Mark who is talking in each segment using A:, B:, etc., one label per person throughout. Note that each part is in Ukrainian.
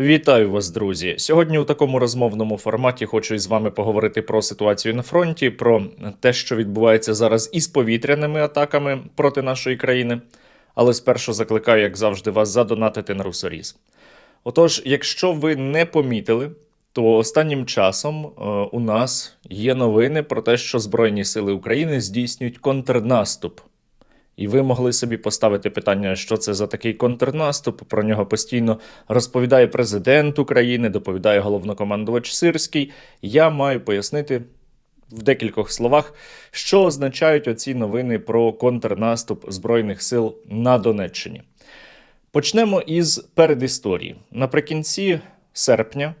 A: Вітаю вас, друзі! Сьогодні у такому розмовному форматі хочу із вами поговорити про ситуацію на фронті, про те, що відбувається зараз із повітряними атаками проти нашої країни. Але спершу закликаю, як завжди, вас задонатити на русоріз. Отож, якщо ви не помітили, то останнім часом е, у нас є новини про те, що Збройні Сили України здійснюють контрнаступ. І ви могли собі поставити питання, що це за такий контрнаступ. Про нього постійно розповідає президент України, доповідає головнокомандувач Сирський. Я маю пояснити в декількох словах, що означають оці новини про контрнаступ Збройних сил на Донеччині. Почнемо із передісторії. Наприкінці серпня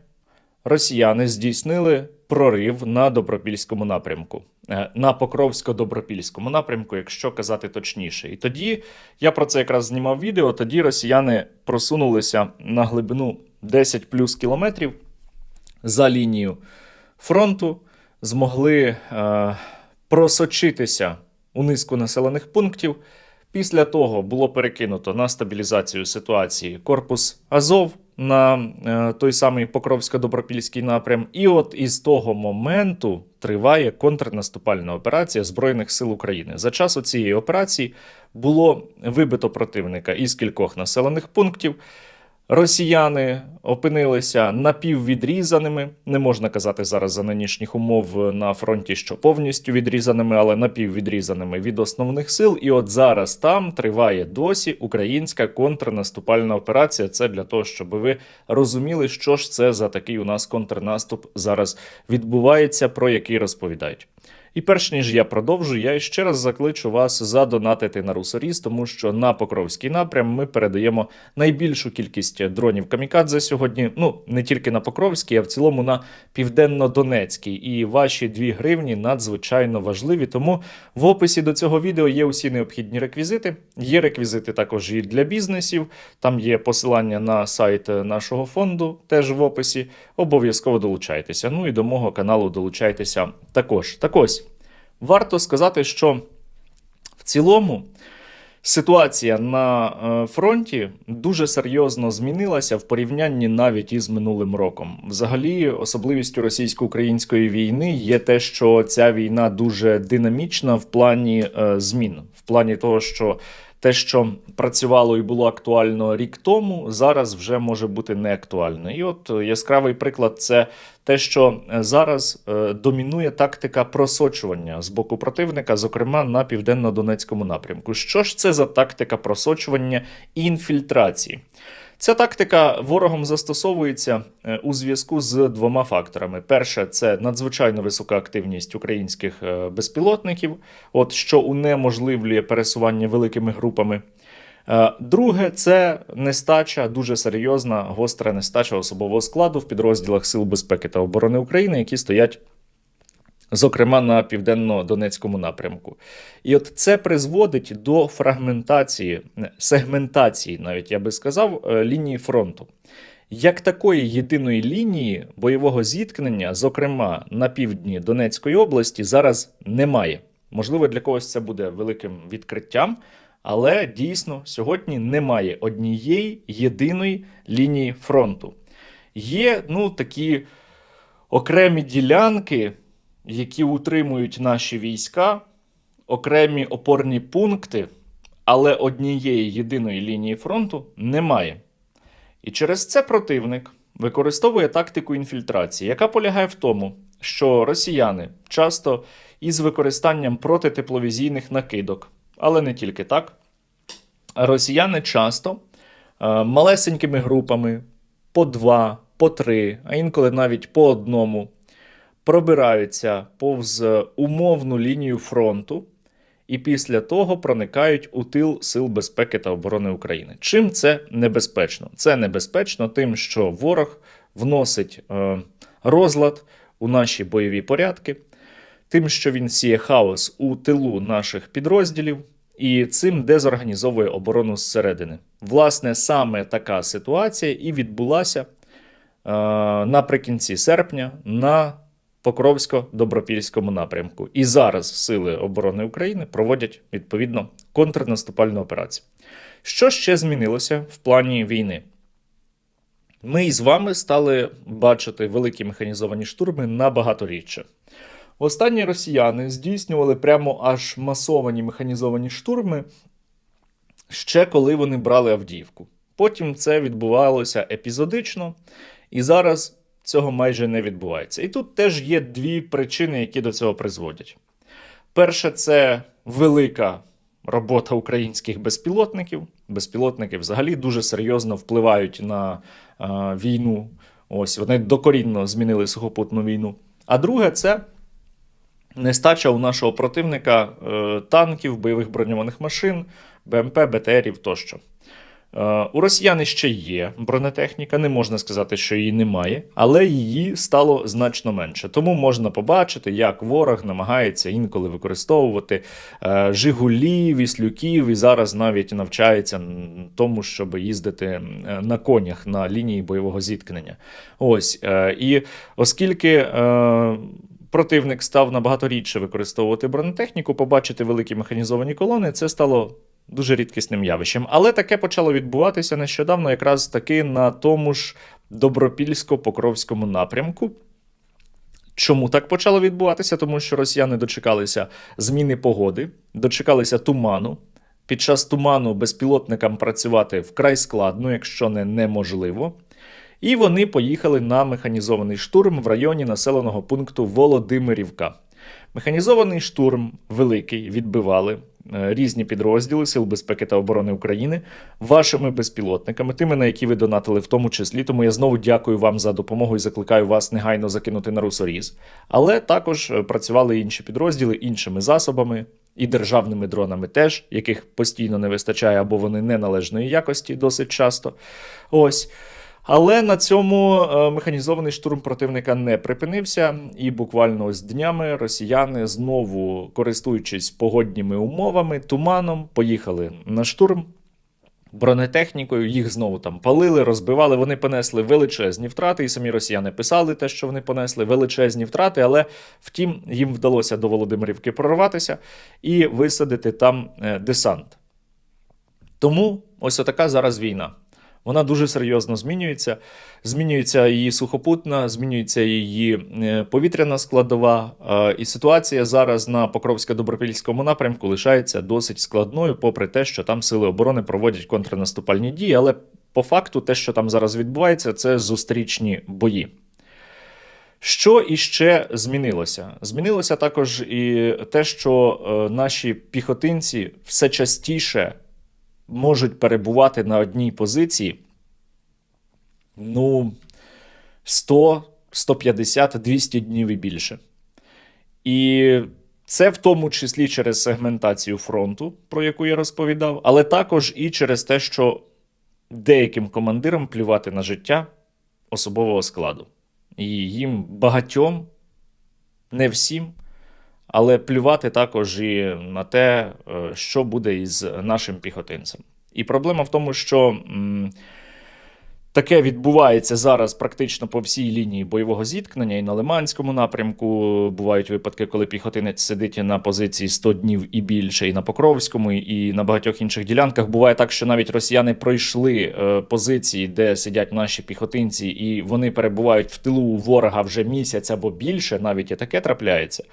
A: росіяни здійснили прорив на добропільському напрямку. Е, На Покровсько-Добропільському напрямку, якщо казати точніше. І тоді я про це якраз знімав відео. Тоді росіяни просунулися на глибину 10 плюс кілометрів за лінію фронту, змогли е, просочитися у низку населених пунктів. Після того було перекинуто на стабілізацію ситуації корпус Азов на е, той самий Покровсько-Добропільський напрям. І от із того моменту триває контрнаступальна операція Збройних сил України. За час цієї операції було вибито противника із кількох населених пунктів. Росіяни опинилися напіввідрізаними. Не можна казати зараз за нинішніх умов на фронті, що повністю відрізаними, але напіввідрізаними від основних сил. І от зараз там триває досі українська контрнаступальна операція. Це для того, щоб ви розуміли, що ж це за такий у нас контрнаступ зараз відбувається, про який розповідають. І перш ніж я продовжу, я ще раз закличу вас задонатити на Русоріс, тому що на Покровський напрям ми передаємо найбільшу кількість дронів камікадзе сьогодні. Ну не тільки на Покровський, а в цілому на південно-донецький. І ваші 2 гривні надзвичайно важливі. Тому в описі до цього відео є усі необхідні реквізити. Є реквізити також і для бізнесів. Там є посилання на сайт нашого фонду, теж в описі. Обов'язково долучайтеся. Ну і до мого каналу долучайтеся також. Так ось. Варто сказати, що в цілому ситуація на е, фронті дуже серйозно змінилася в порівнянні навіть із минулим роком. Взагалі, особливістю російсько-української війни є те, що ця війна дуже динамічна в плані е, змін, в плані того, що те, що працювало і було актуально рік тому, зараз вже може бути не актуально. І от яскравий приклад це те, що зараз е, домінує тактика просочування з боку противника, зокрема на південно-донецькому напрямку. Що ж це за тактика просочування і інфільтрації? Ця тактика ворогом застосовується е, у зв'язку з двома факторами: перше, це надзвичайно висока активність українських е, безпілотників, от що унеможливлює пересування великими групами. Е, Друге, це нестача, дуже серйозна, гостра нестача особового складу в підрозділах Сил безпеки та оборони України, які стоять зокрема на південно-донецькому напрямку. І от це призводить до фрагментації, сегментації, навіть я би сказав, е, лінії фронту. Як такої єдиної лінії бойового зіткнення, зокрема на півдні Донецької області, зараз немає. Можливо, для когось це буде великим відкриттям, але дійсно сьогодні немає однієї єдиної лінії фронту. Є ну, такі окремі ділянки, які утримують наші війська, окремі опорні пункти, але однієї єдиної лінії фронту немає. І через це противник використовує тактику інфільтрації, яка полягає в тому, що росіяни часто із використанням протитепловізійних накидок, але не тільки так, росіяни часто е, малесенькими групами по два, по три, а інколи навіть по одному пробираються повз умовну лінію фронту і після того проникають у тил Сил безпеки та оборони України. Чим це небезпечно? Це небезпечно тим, що ворог вносить е, розлад у наші бойові порядки, тим, що він сіє хаос у тилу наших підрозділів. І цим дезорганізовує оборону зсередини. Власне, саме така ситуація і відбулася е, наприкінці серпня на Покровсько-Добропільському напрямку. І зараз Сили оборони України проводять відповідно контрнаступальну операцію. Що ще змінилося в плані війни? ми із вами стали бачити великі механізовані штурми набагато рідше. Останні росіяни здійснювали прямо аж масовані механізовані штурми ще коли вони брали Авдіївку. Потім це відбувалося епізодично, і зараз цього майже не відбувається. І тут теж є дві причини, які до цього призводять. Перше, це велика робота українських безпілотників. Безпілотники взагалі дуже серйозно впливають на е, війну. Ось вони докорінно змінили сухопутну війну. А друге, це нестача у нашого противника е, танків, бойових броньованих машин, БМП, БТРів тощо. Е, У росіян ще є бронетехніка, не можна сказати, що її немає, але її стало значно менше. Тому можна побачити, як ворог намагається інколи використовувати е, Жигулів, Віслюків, і зараз навіть навчається тому, щоб їздити на конях на лінії бойового зіткнення. Ось е, і оскільки. Противник став набагато рідше використовувати бронетехніку, побачити великі механізовані колони, це стало дуже рідкісним явищем. Але таке почало відбуватися нещодавно, якраз таки на тому ж Добропільсько-Покровському напрямку. Чому так почало відбуватися? Тому що росіяни дочекалися зміни погоди, дочекалися туману. Під час туману безпілотникам працювати вкрай складно, якщо не неможливо. І вони поїхали на механізований штурм в районі населеного пункту Володимирівка. Механізований штурм великий відбивали різні підрозділи Сил безпеки та оборони України вашими безпілотниками, тими, на які ви донатили в тому числі. Тому я знову дякую вам за допомогу і закликаю вас негайно закинути на русоріз. Але також е, працювали інші підрозділи іншими засобами. І державними дронами теж, яких постійно не вистачає, або вони неналежної якості досить часто. Ось. Але на цьому е, механізований штурм противника не припинився, і буквально ось днями росіяни знову, користуючись погодніми умовами, туманом, поїхали на штурм. Бронетехнікою їх знову там палили, розбивали. Вони понесли величезні втрати, і самі росіяни писали те, що вони понесли величезні втрати. Але втім, їм вдалося до Володимирівки прорватися і висадити там е, десант. Тому ось така зараз війна. Вона дуже серйозно змінюється. Змінюється її сухопутна, змінюється її е, повітряна складова. е, І ситуація зараз на Покровсько-Добропільському напрямку лишається досить складною, попри те, що там сили оборони проводять контрнаступальні дії. Але по факту, те, що там зараз відбувається, це зустрічні бої. Що іще змінилося? Змінилося також і те, що е, наші піхотинці все частіше можуть перебувати на одній позиції ну, 100, 150, 200 днів і більше. І це в тому числі через сегментацію фронту, про яку я розповідав, але також і через те, що деяким командирам плювати на життя особового складу. І їм багатьом, не всім, але плювати також і на те, е, що буде із нашим піхотинцем. І проблема в тому, що таке відбувається зараз практично по всій лінії бойового зіткнення, і на Лиманському напрямку бувають випадки, коли піхотинець сидить на позиції 100 днів і більше, і на Покровському, і на багатьох інших ділянках. Буває так, що навіть росіяни пройшли е, позиції, де сидять наші піхотинці, і вони перебувають в тилу ворога вже місяць або більше, навіть і таке трапляється.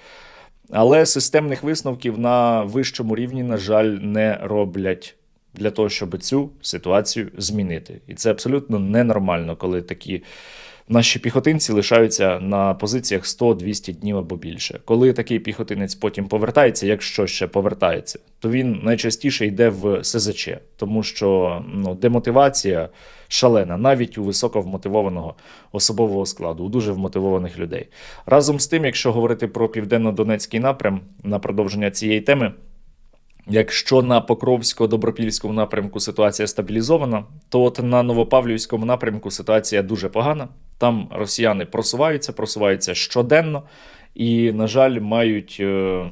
A: Але системних висновків на вищому рівні, на жаль, не роблять для того, щоб цю ситуацію змінити. І це абсолютно ненормально, коли такі наші піхотинці лишаються на позиціях 100-200 днів або більше. Коли такий піхотинець потім повертається, якщо ще повертається, то він найчастіше йде в СЗЧ, тому що ну, демотивація шалена, навіть у високо вмотивованого особового складу, у дуже вмотивованих людей. Разом з тим, якщо говорити про південно-донецький напрям на продовження цієї теми. Якщо на Покровсько-Добропільському напрямку ситуація стабілізована, то от на Новопавлівському напрямку ситуація дуже погана. Там росіяни просуваються, просуваються щоденно і, на жаль, мають е,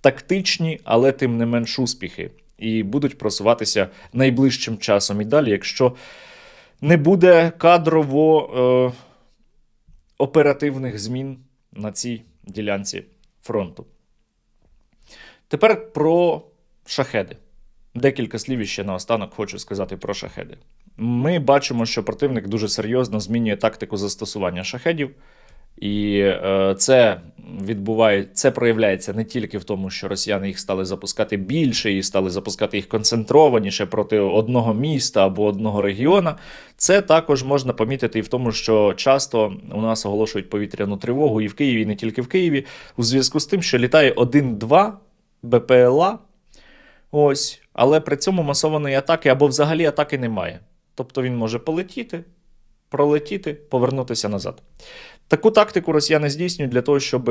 A: тактичні, але тим не менш успіхи. І будуть просуватися найближчим часом і далі, якщо не буде кадрово е, оперативних змін на цій ділянці фронту. Тепер про шахеди. Декілька слів ще наостанок хочу сказати про шахеди. ми бачимо, що противник дуже серйозно змінює тактику застосування шахедів. І е, це відбуває, це проявляється не тільки в тому, що росіяни їх стали запускати більше і стали запускати їх концентрованіше проти одного міста або одного регіона. Це також можна помітити і в тому, що часто у нас оголошують повітряну тривогу і в Києві, і не тільки в Києві, у зв'язку з тим, що літає 1-2 БПЛА. Ось, але при цьому масованої атаки або взагалі атаки немає. Тобто він може полетіти, пролетіти, повернутися назад. Таку тактику росіяни здійснюють для того, щоб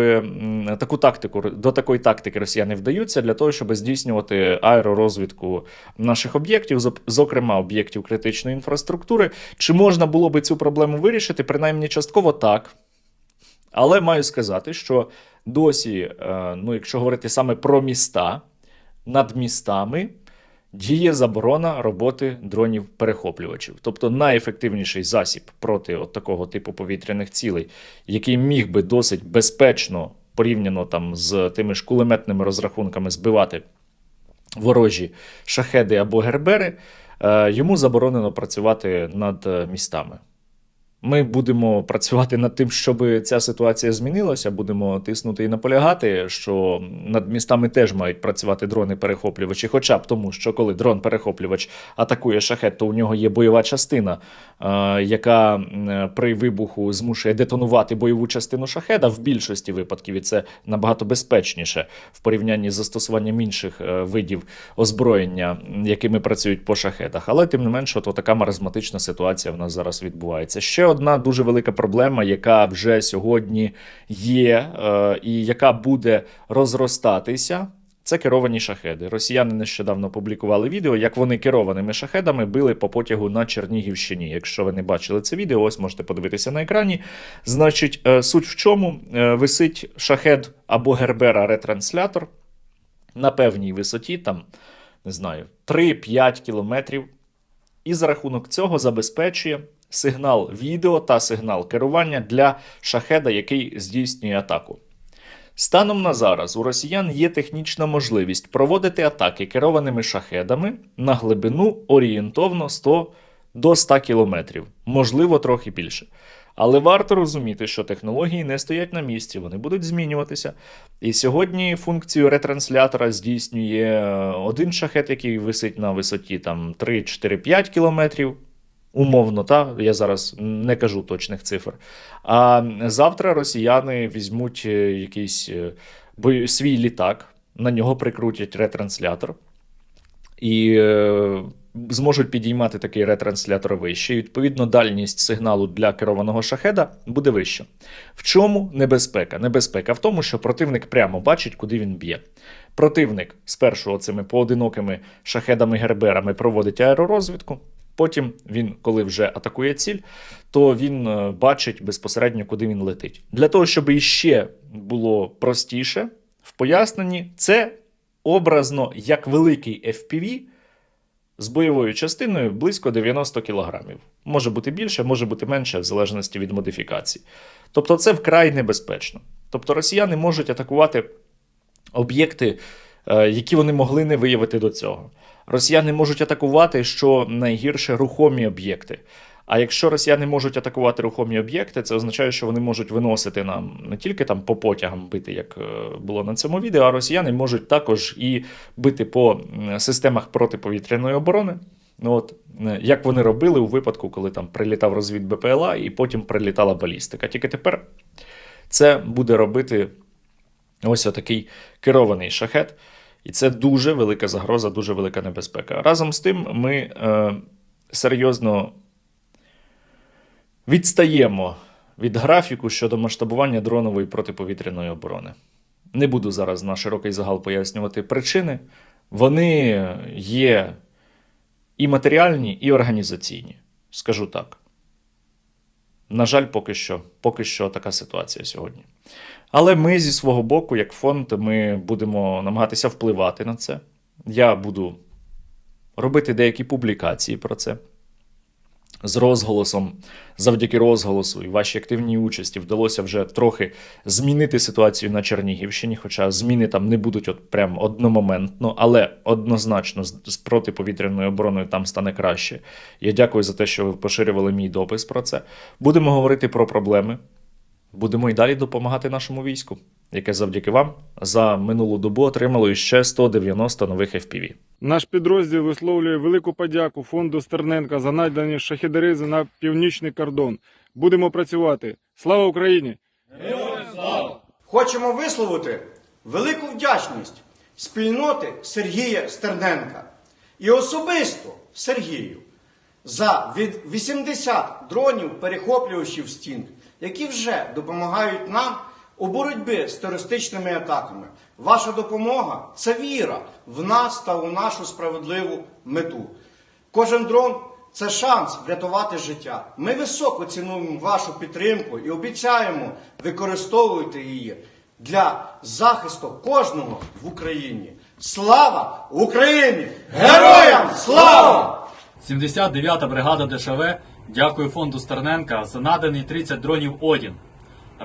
A: таку тактику до такої тактики росіяни вдаються для того, щоб здійснювати аеророзвідку наших об'єктів, зокрема об'єктів критичної інфраструктури. Чи можна було би цю проблему вирішити? Принаймні частково так. Але маю сказати, що досі, е, ну, якщо говорити саме про міста, над містами діє заборона роботи дронів-перехоплювачів. Тобто найефективніший засіб проти от такого типу повітряних цілей, який міг би досить безпечно порівняно там з тими ж кулеметними розрахунками збивати ворожі шахеди або гербери, е, йому заборонено працювати над е, містами. Ми будемо працювати над тим, щоб ця ситуація змінилася. Будемо тиснути і наполягати, що над містами теж мають працювати дрони-перехоплювачі, хоча б тому, що коли дрон-перехоплювач атакує шахет, то у нього є бойова частина, е, яка при вибуху змушує детонувати бойову частину шахеда. В більшості випадків і це набагато безпечніше в порівнянні з застосуванням інших е, видів озброєння, якими працюють по шахедах. Але тим не менше, то така маразматична ситуація в нас зараз відбувається. Ще одна дуже велика проблема, яка вже сьогодні є, е, і яка буде розростатися. Це керовані шахеди. Росіяни нещодавно публікували відео, як вони керованими шахедами били по потягу на Чернігівщині. Якщо ви не бачили це відео, ось можете подивитися на екрані. Значить, е, суть в чому Е, висить шахед або гербера ретранслятор на певній висоті, там не знаю, 3-5 кілометрів. І за рахунок цього забезпечує сигнал відео та сигнал керування для шахеда, який здійснює атаку. Станом на зараз у росіян є технічна можливість проводити атаки керованими шахедами на глибину орієнтовно 100 до 100 кілометрів, можливо, трохи більше. Але варто розуміти, що технології не стоять на місці, вони будуть змінюватися. І сьогодні функцію ретранслятора здійснює е, один шахет, який висить на висоті там 3-4-5 кілометрів. Умовно, та я зараз не кажу точних цифр. А завтра росіяни візьмуть е, якийсь е, свій літак, на нього прикрутять ретранслятор і е, зможуть підіймати такий ретранслятор вище. І, відповідно, дальність сигналу для керованого шахеда буде вища. В чому небезпека? Небезпека в тому, що противник прямо бачить, куди він б'є. Противник спершу оцими поодинокими шахедами-герберами проводить аеророзвідку. Потім він, коли вже атакує ціль, то він е, бачить безпосередньо, куди він летить. Для того, щоб іще було простіше, в поясненні це образно як великий FPV з бойовою частиною близько 90 кг. Може бути більше, може бути менше, в залежності від модифікації. Тобто це вкрай небезпечно. Тобто росіяни можуть атакувати об'єкти, е, які вони могли не виявити до цього. Росіяни можуть атакувати, що найгірше, рухомі об'єкти. А якщо росіяни можуть атакувати рухомі об'єкти, це означає, що вони можуть виносити нам не тільки там по потягам бити, як е, було на цьому відео, а росіяни можуть також і бити по системах протиповітряної оборони. Ну, от, е, як вони робили у випадку, коли там прилітав розвід БПЛА і потім прилітала балістика. Тільки тепер це буде робити ось отакий керований шахет. І це дуже велика загроза, дуже велика небезпека. Разом з тим, ми е, серйозно відстаємо від графіку щодо масштабування дронової протиповітряної оборони. Не буду зараз на широкий загал пояснювати причини. Вони є і матеріальні, і організаційні. Скажу так. На жаль, поки що, поки що така ситуація сьогодні. Але ми зі свого боку, як фонд, ми будемо намагатися впливати на це. Я буду робити деякі публікації про це. З розголосом, завдяки розголосу і вашій активній участі вдалося вже трохи змінити ситуацію на Чернігівщині, хоча зміни там не будуть от прям одномоментно, але однозначно з, протиповітряною обороною там стане краще. Я дякую за те, що ви поширювали мій допис про це. Будемо говорити про проблеми. Будемо і далі допомагати нашому війську, яке завдяки вам за минулу добу отримало іще 190 нових FPV.
B: Наш підрозділ висловлює велику подяку фонду Стерненка за надані шахідеризи на північний кордон. Будемо працювати. Слава Україні!
C: Хочемо висловити велику вдячність спільноти Сергія Стерненка і особисто Сергію за від 80 дронів перехоплювачів стін, які вже допомагають нам у боротьбі з терористичними атаками. Ваша допомога це віра в нас та у нашу справедливу мету. Кожен дрон це шанс врятувати життя. Ми високо цінуємо вашу підтримку і обіцяємо використовувати її для захисту кожного в Україні. Слава Україні! Героям слава!
D: 79-та бригада ДШВ дякує фонду Стерненка за надані 30 дронів Одін.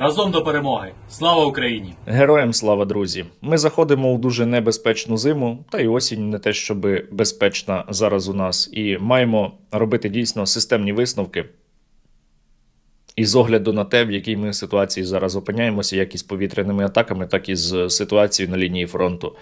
D: Разом до перемоги! Слава Україні!
A: Героям слава, друзі! Ми заходимо у дуже небезпечну зиму, та й осінь не те, щоб безпечна зараз у нас, і маємо робити дійсно системні висновки. І з огляду на те, в якій ми ситуації зараз опиняємося, як із повітряними атаками, так і з ситуацією на лінії фронту.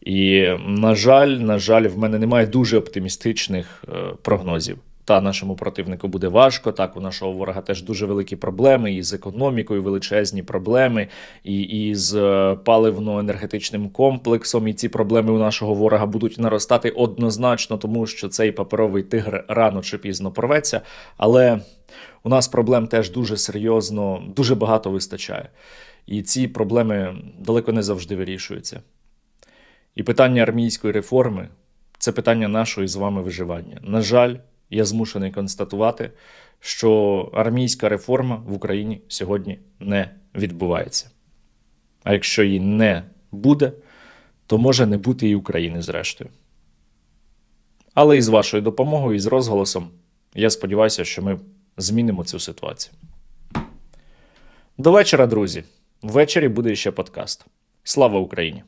A: І, на жаль, на жаль, в мене немає дуже оптимістичних е, прогнозів. Та нашому противнику буде важко. Так, у нашого ворога теж дуже великі проблеми, і з економікою величезні проблеми, і, і з е, паливно-енергетичним комплексом. І ці проблеми у нашого ворога будуть наростати однозначно, тому що цей паперовий тигр рано чи пізно порветься. Але у нас проблем теж дуже серйозно, дуже багато вистачає. І ці проблеми далеко не завжди вирішуються. І питання армійської реформи це питання нашої з вами виживання. На жаль, я змушений констатувати, що армійська реформа в Україні сьогодні не відбувається. А якщо її не буде, то може не бути і України зрештою. Але і з вашою допомогою, і з розголосом, я сподіваюся, що ми змінимо цю ситуацію. До вечора, друзі. Ввечері буде ще подкаст. Слава Україні!